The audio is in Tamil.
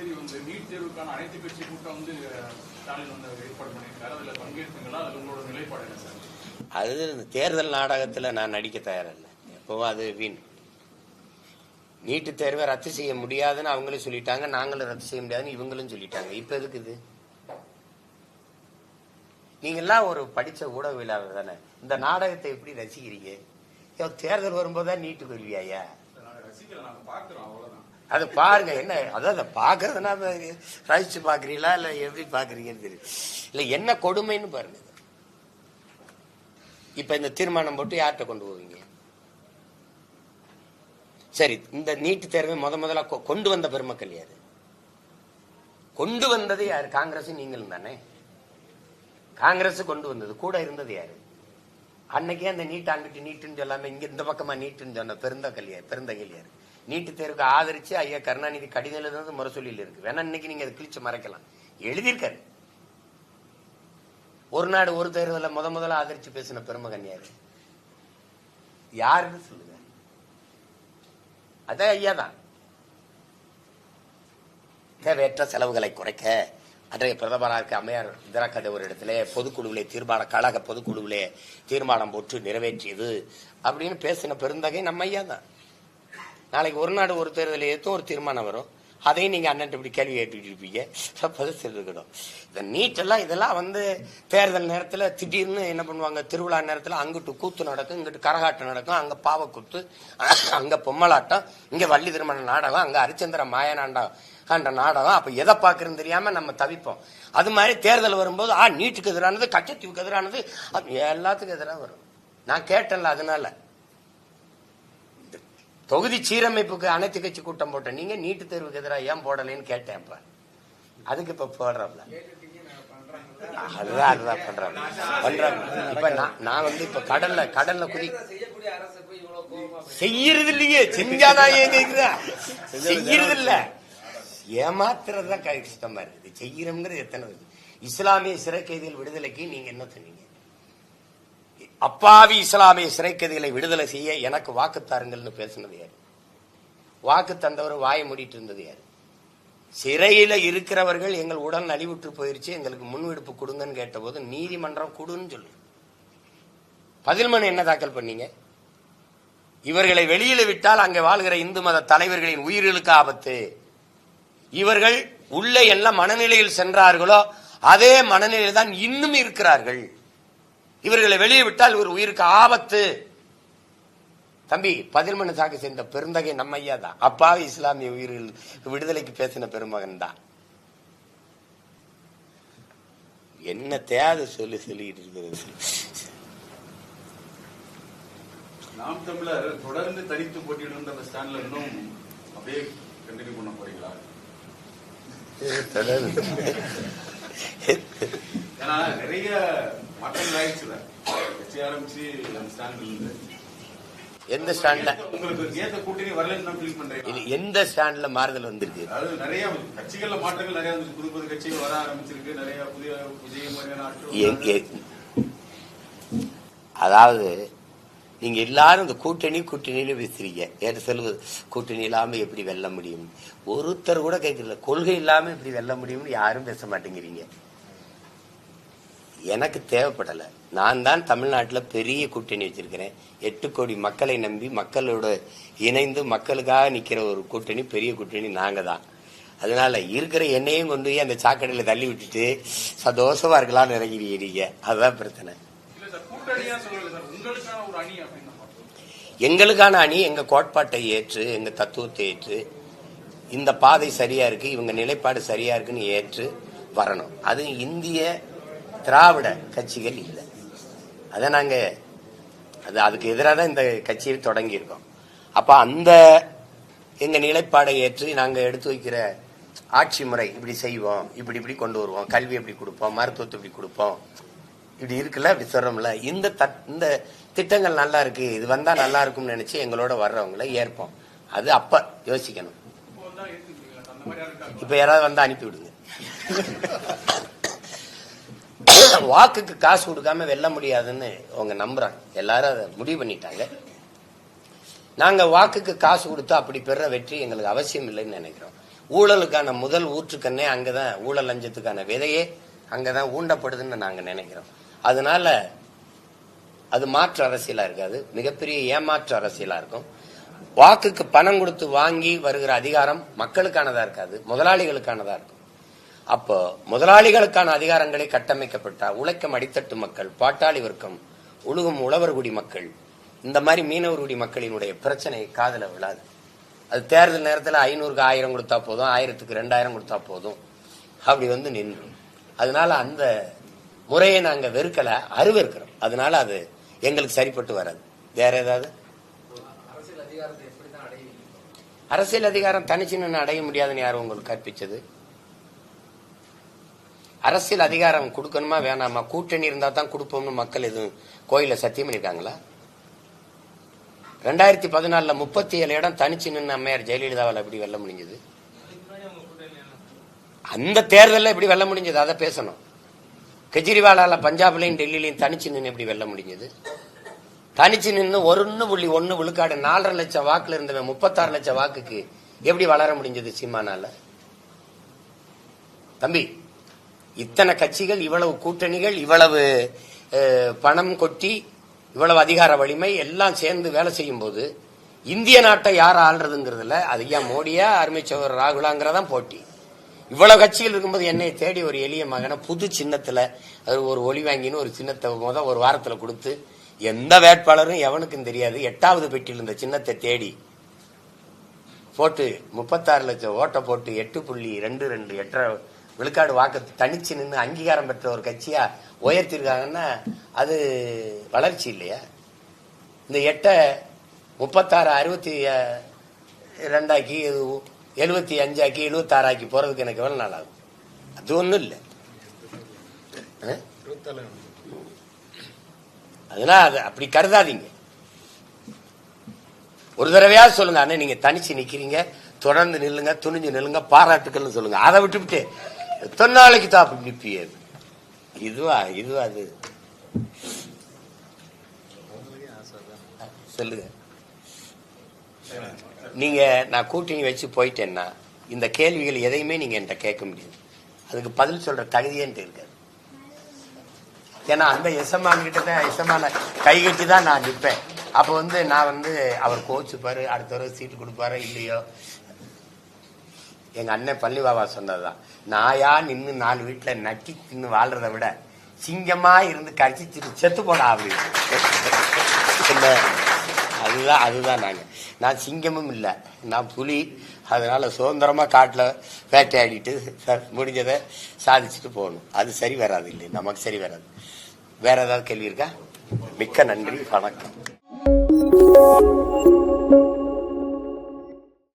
தேதி வந்து நீட் தேர்வுக்கான அனைத்து கட்சி கூட்டம் வந்து ஸ்டாலின் வந்து ஏற்பாடு பண்ணியிருக்காரு. அதுல பங்கேற்பீங்களா அது உங்களோட நிலைப்பாடு என்ன சார்? அது இந்த தேர்தல் நாடகத்தில் நான் நடிக்க தயாரில்ல. எப்பவும் அது வீண். நீட்டு தேர்வை ரத்து செய்ய முடியாதுன்னு அவங்களும் சொல்லிட்டாங்க. நாங்களும் ரத்து செய்ய முடியாதுன்னு இவங்களும் சொல்லிட்டாங்க. இப்ப எதுக்கு இது? நீங்கெல்லாம் ஒரு படிச்ச ஊடகவியலாளர் தானே. இந்த நாடகத்தை எப்படி ரசிக்கிறீங்க? தேர்தல் வரும்போதுதான் நீட்டு கொள்வியாயா நாங்க ரசிக்கல. அதை பாருங்க என்ன அதான் அதை பார்க்கறதுனா ரசிச்சு பாக்குறீங்களா இல்ல எப்படி பாக்குறீங்கன்னு தெரியும் இல்ல என்ன கொடுமைன்னு பாருங்க. இப்போ இப்ப இந்த தீர்மானம் போட்டு யார்கிட்ட கொண்டு போவீங்க? சரி இந்த நீட்டு தேர்வை முத முதல்ல கொ- கொண்டு வந்த பெருமக்கள் யாரு? கொண்டு வந்தது யாரு? காங்கிரஸ் நீங்களும் தானே? காங்கிரஸ் கொண்டு வந்தது கூட இருந்தது யாரு? அன்னைக்கே அந்த நீட் அங்கிட்டு நீட்டுன்னு சொல்லாம இங்க இந்த பக்கமா நீட்டுன்னு சொன்ன பெருந்தகல் பெருந்தகல் யார்? நீட்டு தேர்வுக்கு ஆதரிச்சு ஐயா கருணாநிதி கடிதம் எழுதுனது முரசொலியில் இருக்கு. வேணா இன்னைக்கு நீங்க அதை கிழிச்சு மறைக்கலாம். எழுதியிருக்காரு. ஒரு நாடு ஒரு தேர்தல முத முதல்ல ஆதரிச்சு பேசின பெருமகன்யாரு யாருன்னு சொல்லுங்க. அதான் ஐயா தான். தேவையற்ற செலவுகளை குறைக்க அன்றைய பிரதமராக அம்மையார் இந்திரா காந்தி ஒரு இடத்துல பொதுக்குழுவிலே தீர்மான கழக பொதுக்குழுவிலே தீர்மானம் போட்டு நிறைவேற்றியது அப்படின்னு பேசின பெருந்தகை நம்ம ஐயா தான். நாளைக்கு ஒரு நாடு ஒரு தேர்தல் ஏற்றும் ஒரு தீர்மானம் வரும். அதையும் நீங்கள் அண்ணன் இப்படி கேள்வி கேட்டுக்கிட்டு இருப்பீங்க. பதில் இந்த நீட்டெல்லாம் இதெல்லாம் வந்து தேர்தல் நேரத்தில் திடீர்னு என்ன பண்ணுவாங்க? திருவிழா நேரத்தில் அங்கிட்டு கூத்து நடக்கும் இங்கிட்டு கரகாட்டம் நடக்கும் அங்கே பாவக்கூத்து அங்கே பொம்மலாட்டம் இங்கே வள்ளி திருமண நாடகம் அங்கே ஹரிச்சந்திர மாயநாண்டம் கண்ட நாடகம். அப்போ எதை பாக்குறதுன்னு தெரியாமல் நம்ம தவிப்போம். அது மாதிரி தேர்தல் வரும்போது ஆ நீட்டுக்கு எதிரானது கச்சத்தீவுக்கு எதிரானது அது எல்லாத்துக்கும் எதிராக வரும். நான் கேட்டேன்ல அதனால. தொகுதி சீரமைப்புக்கு அனைத்து கட்சி கூட்டம் போட்ட நீங்க நீட்டு தேர்வுக்கு எதிராக ஏன் போடலைன்னு கேட்டேன் இப்ப. அதுக்கு இப்ப போடுறோம்ல அதுதான் அதுதான் பண்றாங்க. பண்றாங்க. இப்ப நான் நான் வந்து இப்ப கடல்ல கடல்ல குதி செய்யறது இல்லையே செஞ்சாதான் ஏன் செய்யறது இல்ல ஏமாத்துறதுதான் கஷ்டமா இருக்குது. செய்யறோம்ங்கிறது எத்தனை இஸ்லாமிய சிறை கைதிகள் விடுதலைக்கு நீங்க என்ன சொன்னீங்க? அப்பாவி இஸ்லாமிய சிறைக்கதிகளை விடுதலை செய்ய எனக்கு வாக்கு தாருங்கள்னு பேசினது யார்? வாக்கு தந்தவர் வாயை மூடிட்டு இருந்தது யார்? சிறையில் இருக்கிறவர்கள் எங்கள் உடல் நலிவுற்று போயிருச்சு எங்களுக்கு முன்வெடுப்பு கொடுங்கன்னு கேட்டபோது நீதிமன்றம் கொடுன்னு சொல்லு பதில் மனு என்ன தாக்கல் பண்ணீங்க? இவர்களை வெளியில விட்டால் அங்கே வாழ்கிற இந்து மத தலைவர்களின் உயிர்களுக்கு ஆபத்து. இவர்கள் உள்ள என்ன மனநிலையில் சென்றார்களோ அதே மனநிலையில் தான் இன்னும் இருக்கிறார்கள். இவர்களை வெளியே விட்டால் ஒரு உயிருக்கு ஆபத்து. தம்பி பதில் மனு தாக்கல் செய்த பெருந்தகை நம்ம ஐயா தான். அப்பாவி இஸ்லாமிய உயிர்கள் விடுதலைக்கு பேசின பெருமகன் தான். என்ன தேவை சொல்லி சொல்லிட்டு இருக்கிறது? நாம் தமிழர் தொடர்ந்து தனித்து போட்டியிடுன்ற அந்த ஸ்டாண்ட்ல இன்னும் அப்படியே கண்டினியூ பண்ண போறீங்களா? ஏன்னா நிறைய மாற்றங்கள் ஆயிடுச்சுல கட்சி ஆரம்பிச்சு அந்த ஸ்டாண்ட்ல இருந்து. எந்த ஸ்டாண்ட்ல உங்களுக்கு ஏத்த கூட்டணி வரலன்னு ஃபீல் பண்றீங்க இது எந்த ஸ்டாண்ட்ல மாறுதல் வந்திருக்கு? அதாவது நிறைய கட்சிகள்ல மாற்றங்கள் நிறைய வந்துச்சு புது புது கட்சிகள் வர ஆரம்பிச்சிருக்கு. நிறைய புதிய புதிய மாதிரியான அதாவது நீங்க எல்லாரும் இந்த கூட்டணி கூட்டணியில பேசுறீங்க. ஏற்ற சொல்லுவது? கூட்டணி இல்லாம எப்படி வெல்ல முடியும்? ஒருத்தர் கூட கேட்கல கொள்கை இல்லாம எப்படி வெல்ல முடியும்னு யாரும் பேச மாட்டேங்கிறீங்க. எனக்கு தேவைப்படல. நான் தான் தமிழ்நாட்டில் பெரிய கூட்டணி வச்சிருக்கிறேன். எட்டு கோடி மக்களை நம்பி மக்களோட இணைந்து மக்களுக்காக நிக்கிற ஒரு கூட்டணி பெரிய கூட்டணி நாங்க தான். அதனால இருக்கிற எண்ணெயும் கொண்டு போய் அந்த சாக்கடையில தள்ளி விட்டுட்டு சந்தோஷமா இருக்கலாம்னு இறங்கிறீங்க நீங்க அதுதான் பிரச்சனை. எங்களுக்கான அணி எங்க கோட்பாட்டை ஏற்று எங்க தத்துவத்தை ஏற்று இந்த பாதை சரியா இருக்கு இவங்க நிலைப்பாடு சரியா இருக்குன்னு ஏற்று வரணும். அது இந்திய திராவிட கட்சிகள் இல்லை. அதை நாங்க அது அதுக்கு எதிராக தான் இந்த கட்சியை தொடங்கி இருக்கோம் அப்ப அந்த எங்க நிலைப்பாடை ஏற்று நாங்க எடுத்து வைக்கிற ஆட்சி முறை இப்படி செய்வோம் இப்படி இப்படி கொண்டு வருவோம் கல்வி எப்படி கொடுப்போம் மருத்துவத்தை இப்படி கொடுப்போம் இப்படி இருக்குல்ல இப்படி சொல்றோம்ல இந்த தட்- இந்த திட்டங்கள் நல்லா இருக்கு இது வந்தா நல்லா இருக்கும்னு நினைச்சு எங்களோட வர்றவங்கள ஏற்போம். அது அப்ப யோசிக்கணும். இப்போ யாராவது வந்து அனுப்பி விடுங்க. வாக்குக்கு காசு கொடுக்காம வெல்ல முடியாதுன்னு அவங்க நம்புறாங்க. எல்லாரும் அதை முடிவு பண்ணிட்டாங்க. நாங்க வாக்குக்கு காசு கொடுத்து அப்படி பெற வெற்றி எங்களுக்கு அவசியம் இல்லைன்னு நினைக்கிறோம். ஊழலுக்கான முதல் ஊற்றுக்கண்ணே அங்கதான் ஊழல் லஞ்சத்துக்கான விதையே அங்கதான் ஊண்டப்படுதுன்னு நாங்க நினைக்கிறோம். அதனால அது மாற்று அரசியலா இருக்காது. மிகப்பெரிய ஏமாற்று அரசியலா இருக்கும். வாக்குக்கு பணம் கொடுத்து வாங்கி வருகிற அதிகாரம் மக்களுக்கானதா இருக்காது. முதலாளிகளுக்கானதா இருக்கும். அப்போ முதலாளிகளுக்கான அதிகாரங்களை கட்டமைக்கப்பட்டா உழைக்கும் அடித்தட்டு மக்கள் பாட்டாளி வர்க்கம் உழுகும் உழவர்குடி மக்கள் இந்த மாதிரி மீனவர்குடி மக்களினுடைய பிரச்சனை காதல விழாது. அது தேர்தல் நேரத்தில் ஐநூறுக்கு ஆயிரம் கொடுத்தா போதும் ஆயிரத்துக்கு ரெண்டாயிரம் கொடுத்தா போதும். அப்படி வந்து நின்று. அதனால அந்த முறையை நாங்க வெறுக்கல அருவருக்கிறோம். அதனால அது எங்களுக்கு சரிப்பட்டு வராது. வேற ஏதாவது? அரசியல் அதிகாரம் தனிச்சு நின்று அடைய முடியாதுன்னு யாரும் உங்களுக்கு கற்பிச்சது? அரசியல் அதிகாரம் கொடுக்கணுமா வேணாமா? கூட்டணி இருந்தா தான் கொடுப்போம்னு மக்கள் எதுவும் கோயில சத்தியம் பண்ணிருக்காங்களா? ரெண்டாயிரத்தி பதினாலுல முப்பத்தி ஏழு இடம் தனிச்சு நின்று அம்மையார் ஜெயலலிதாவால் எப்படி வெல்ல முடிஞ்சது? அந்த தேர்தலில் எப்படி வெல்ல முடிஞ்சது? அதை பேசணும். கெஜ்ரிவாலால பஞ்சாப்லையும் டெல்லியிலையும் தனிச்சு நின்று எப்படி வெல்ல முடிஞ்சது? தனிச்சு நின்று ஒன்னு புள்ளி ஒன்னு விழுக்காடு நாலரை லட்சம் வாக்குல இருந்தவன் முப்பத்தாறு லட்சம் வாக்குக்கு எப்படி வளர முடிஞ்சது சீமானால? தம்பி இத்தனை கட்சிகள் இவ்வளவு கூட்டணிகள் இவ்வளவு பணம் கொட்டி இவ்வளவு அதிகார வலிமை எல்லாம் சேர்ந்து வேலை செய்யும் போது இந்திய நாட்டை யார் ஆள்றதுங்கிறதுல அது ஐயா மோடியா அருமைச்சவர் ராகுலாங்கிறதான் போட்டி. இவ்வளவு கட்சிகள் இருக்கும்போது என்னை தேடி ஒரு எளிய மகனை புது சின்னத்துல அது ஒரு ஒளி வாங்கின்னு ஒரு சின்னத்தை முத ஒரு வாரத்துல கொடுத்து எந்த வேட்பாளரும் எவனுக்கும் தெரியாது. எட்டாவது பெட்டியில் இந்த சின்னத்தை தேடி போட்டு முப்பத்தாறு லட்சம் ஓட்டை போட்டு எட்டு புள்ளி ரெண்டு ரெண்டு எட்டரை விழுக்காடு வாக்கு தனிச்சு நின்று அங்கீகாரம் பெற்ற ஒரு கட்சியா உயர்த்திருக்காங்கன்னா அது வளர்ச்சி இல்லையா? இந்த எட்டை முப்பத்தாறு அறுபத்தி ரெண்டாக்கி எழுபத்தி அஞ்சாக்கி எழுபத்தாறாக்கி போறதுக்கு எனக்கு எவ்வளவு நாள் ஆகும்? அது ஒண்ணும் இல்லை. அதெல்லாம் அது அப்படி கருதாதீங்க. ஒரு தடவையா சொல்லுங்க அண்ணன் நீங்க தனிச்சு நிக்கிறீங்க தொடர்ந்து நில்லுங்க துணிஞ்சு நில்லுங்க பாராட்டுக்கள்னு சொல்லுங்க. அதை விட்டுவிட்டு எத்தனை தான் அப்படி நிப்பியே இதுவா இதுவா அது? சொல்லுங்க. நீங்க நான் கூட்டணி வச்சு போயிட்டேன்னா இந்த கேள்விகள் எதையுமே நீங்க என்கிட்ட கேட்க முடியாது. அதுக்கு பதில் சொல்ற தகுதியேன்ட்டு இருக்காது. ஏன்னா அந்த எசமான் கிட்ட தான் எசமான கை கட்டி தான் நான் நிற்பேன் அப்போ வந்து நான் வந்து அவர் கோச்சுப்பாரு அடுத்த தடவை சீட்டு கொடுப்பாரு இல்லையோ? எங்கள் அண்ணன் பள்ளி பாபா சொன்னதுதான். நாயா நின்று நாலு வீட்டில் நக்கி தின்னு வாழ்கிறத விட சிங்கமாக இருந்து கடிச்சிட்டு செத்து போடா அப்படின்னு. அதுதான் அதுதான் நாங்கள் நான் சிங்கமும் இல்லை. நான் புலி. அதனால் சுதந்திரமாக காட்டில் வேட்டையாடிட்டு முடிஞ்சதை சாதிச்சுட்டு போகணும். அது சரி வராது இல்லை நமக்கு சரி வராது. வேற ஏதாவது கேள்வி இருக்கா? மிக்க நன்றி. வணக்கம்.